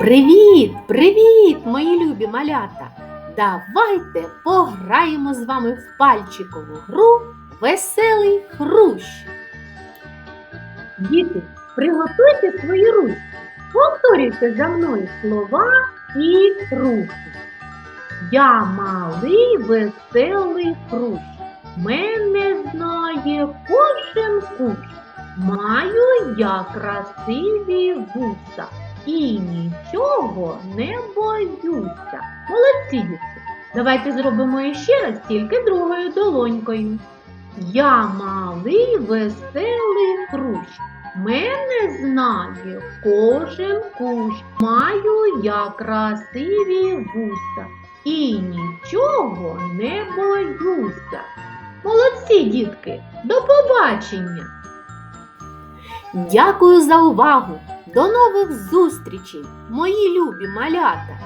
Привіт, привіт, мої любі малята! Давайте пограємо з вами в пальчикову гру Веселий хрущ. Діти, приготуйте свої ручки. Повторюйте за мною слова і рухи. Я малий веселий хрущ. Мене знає кожен кущ. Маю я красиві вуса і нічого не боюся. Молодці, дітки! Давайте зробимо іще раз тільки другою долонькою. Я малий веселий хрущ. Мене знає кожен кущ. Маю я красиві вуса і нічого не боюся. Молодці, дітки! До побачення! Дякую за увагу! До нових зустрічей, мої любі малята!